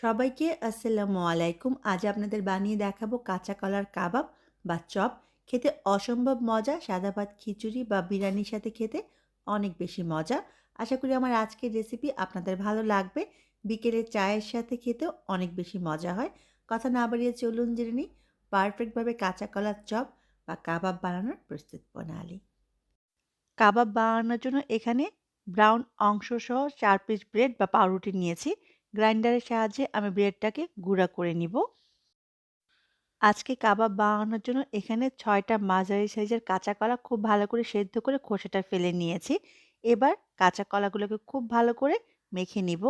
সবাইকে আসসালামু আলাইকুম। আজ আপনাদের বানিয়ে দেখাবো কাঁচা কলার কাবাব বা চপ। খেতে অসম্ভব মজা, সাদা ভাত, খিচুড়ি বা বিরিয়ানির সাথে খেতে অনেক বেশি মজা। আশা করি আমার আজকের রেসিপি আপনাদের ভালো লাগবে। বিকেলে চায়ের সাথে খেতেও অনেক বেশি মজা হয়। কথা না বাড়িয়ে চলুন জেনে নিই পারফেক্টভাবে কাঁচা কলার চপ বা কাবাব বানানোর প্রস্তুত প্রণালী। কাবাব বানানোর জন্য এখানে ব্রাউন অংশ সহ চার পিস ব্রেড বা পাউরুটি নিয়েছি। গ্রাইন্ডারের সাহায্যে আমি ব্রেডটাকে গুঁড়া করে নিব। আজকে কাবাব বানানোর জন্য এখানে ছয়টা মাঝারি সাইজের কাঁচা কলা খুব ভালো করে সেদ্ধ করে খোসাটা ফেলে নিয়েছি। এবার কাঁচা কলাগুলোকে খুব ভালো করে মেখে নিব।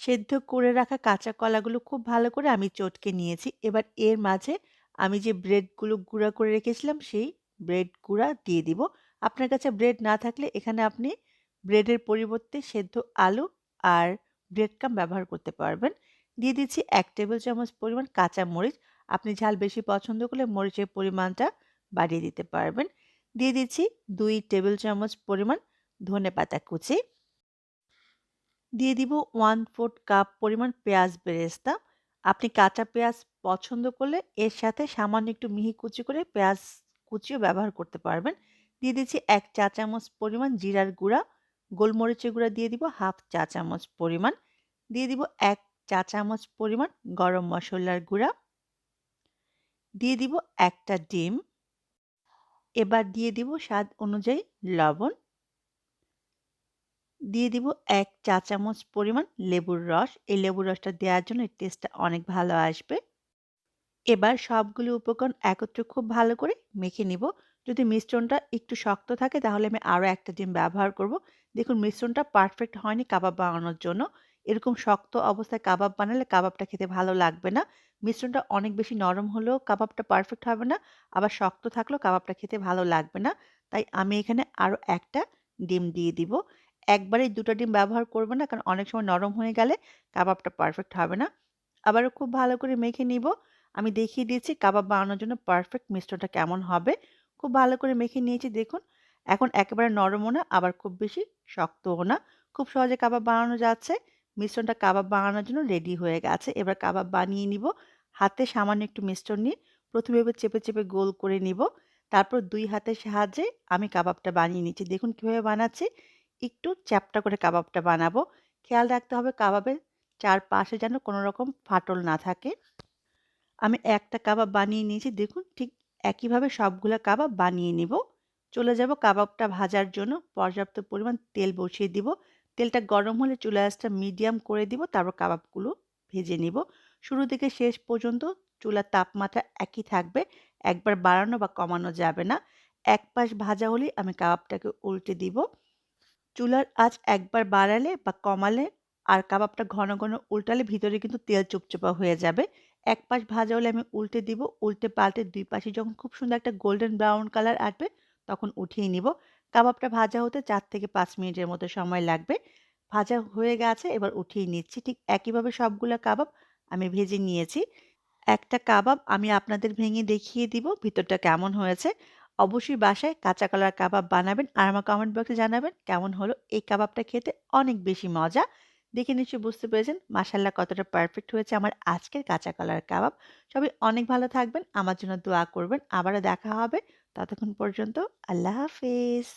সেদ্ধ করে রাখা কাঁচা কলাগুলো খুব ভালো করে আমি চটকে নিয়েছি। এবার এর মাঝে আমি যে ব্রেডগুলো গুঁড়া করে রেখেছিলাম সেই ব্রেড গুঁড়া দিয়ে দিব। আপনার কাছে ব্রেড না থাকলে এখানে আপনি ব্রেডের পরিবর্তে সেদ্ধ আলু আর ব্রেড ব্যবহার করতে পারবেন। দিয়ে দিচ্ছি এক টেবিল চামচ পরিমাণ কাঁচা মরিচ। আপনি ঝাল বেশি পছন্দ করলে মরিচের পরিমাণটা বাড়িয়ে দিতে পারবেন। দিয়ে দিচ্ছি দুই টেবিল চামচ পরিমাণ ধনে পাতা কুচি। দিয়ে দিব ওয়ান ফোর্থ কাপ পরিমাণ পেঁয়াজ বেরেস্তা। আপনি কাঁচা পেঁয়াজ পছন্দ করলে এর সাথে সামান্য একটু মিহি কুচি করে পেঁয়াজ কুচিও ব্যবহার করতে পারবেন। দিয়ে দিচ্ছি এক চা চামচ পরিমাণ জিরার গুঁড়া। গোলমরিচের গুঁড়া দিয়ে দিব হাফ চা চামচ পরিমাণ। দিয়ে দিব এক চা চামচ পরিমাণ গরম মশলার গুঁড়া। দিয়ে দিব একটা ডিম। এবার দিয়ে দিব স্বাদ অনুযায়ী লবণ। দিয়ে দিব এক চা চামচ পরিমাণ লেবুর রস। এই লেবুর রসটা দেওয়ার জন্য টেস্টটা অনেক ভালো আসবে। এবার সবগুলো উপকরণ একত্রে খুব ভালো করে মেখে নিব। যদি মিশ্রণটা একটু শক্ত থাকে, তাহলে আমি আরও একটা ডিম ব্যবহার করব। দেখুন, মিশ্রণটা পারফেক্ট হয়নি কাবাব বানানোর জন্য। এরকম শক্ত অবস্থায় কাবাব বানালে কাবাবটা খেতে ভালো লাগবে না। মিশ্রণটা অনেক বেশি নরম হলেও কাবাবটা পারফেক্ট হবে না। আবার শক্ত থাকলেও কাবাবটা খেতে ভালো লাগবে না। তাই আমি এখানে আরও একটা ডিম দিয়ে দিব। একবারেই দুটো ডিম ব্যবহার করব না, কারণ অনেক সময় নরম হয়ে গেলে কাবাবটা পারফেক্ট হবে না। আবারও খুব ভালো করে মেখে নিব। আমি দেখিয়ে দিয়েছি কাবাব বানানোর জন্য পারফেক্ট মিশ্রণটা কেমন হবে। খুব ভালো করে মেখে নিয়েছি। দেখুন, এখন একেবারে নরমও না, আবার খুব বেশি শক্তও না। খুব সহজে কাবাব বানানো যাচ্ছে। মিশ্রণটা কাবাব বানানোর জন্য রেডি হয়ে গেছে। এবার কাবাব বানিয়ে নিব। হাতে সামান্য একটু মিশ্রণ নিয়ে প্রথমে এবার চেপে চেপে গোল করে নিব। তারপর দুই হাতের সাহায্যে আমি কাবাবটা বানিয়ে নিচ্ছি। দেখুন কীভাবে বানাচ্ছি। একটু চ্যাপটা করে কাবাবটা বানাবো। খেয়াল রাখতে হবে কাবাবের চারপাশে যেন কোনো রকম ফাটল না থাকে। আমি একটা কাবাব বানিয়ে নিয়েছি। দেখুন ঠিক একইভাবে সবগুলো কাবাব বানিয়ে নেব। চলে যাব কাবাবটা ভাজার জন্য। পর্যাপ্ত পরিমাণ তেল বসিয়ে দিব। তেলটা গরম হলে চুলা আঁচটা মিডিয়াম করে দিব, তারপর কাবাবগুলো ভেজে নিব। শুরু থেকে শেষ পর্যন্ত চুলার তাপমাত্রা একই থাকবে, একবার বাড়ানো বা কমানো যাবে না। এক পাশ ভাজা হলেই আমি কাবাবটাকে উল্টে দিব। চুলার আঁচ একবার বাড়ালে বা কমালে আর কাবাবটা ঘন ঘন উল্টালে ভিতরে কিন্তু তেল চুপচুপা হয়ে যাবে। এক পাশ ভাজা হলে আমি উল্টে দিব, উল্টে পাল্টে দুই পাশে যখন খুব সুন্দর একটা গোল্ডেন ব্রাউন কালার আসবে, তখন উঠিয়ে নিব। কাবাবটা ভাজা হতে চার থেকে পাঁচ মিনিটের মতো সময় লাগবে। ভাজা হয়ে গেছে, এবার উঠিয়ে নিচ্ছি। ঠিক একইভাবে সবগুলো কাবাব আমি ভেজে নিয়েছি। একটা কাবাব আমি আপনাদের ভেঙে দেখিয়ে দিব, ভিতরটা কেমন হয়েছে। অবশ্যই বাসায় কাঁচা কলার কাবাব বানাবেন, আর আমার কমেন্ট বক্সে জানাবেন কেমন হলো। এই কাবাবটা খেতে অনেক বেশি মজা। দেখে নিশ্চয়ই বুঝতে পেরেছেন মাসাল্লাহ কতটা পারফেক্ট হয়েছে আমার আজকের কাঁচা কলার কাবাব। সবই অনেক ভালো থাকবেন, আমার জন্য দোয়া করবেন। আবারও দেখা হবে ততক্ষণ পর্যন্ত, আল্লাহ হাফিজ।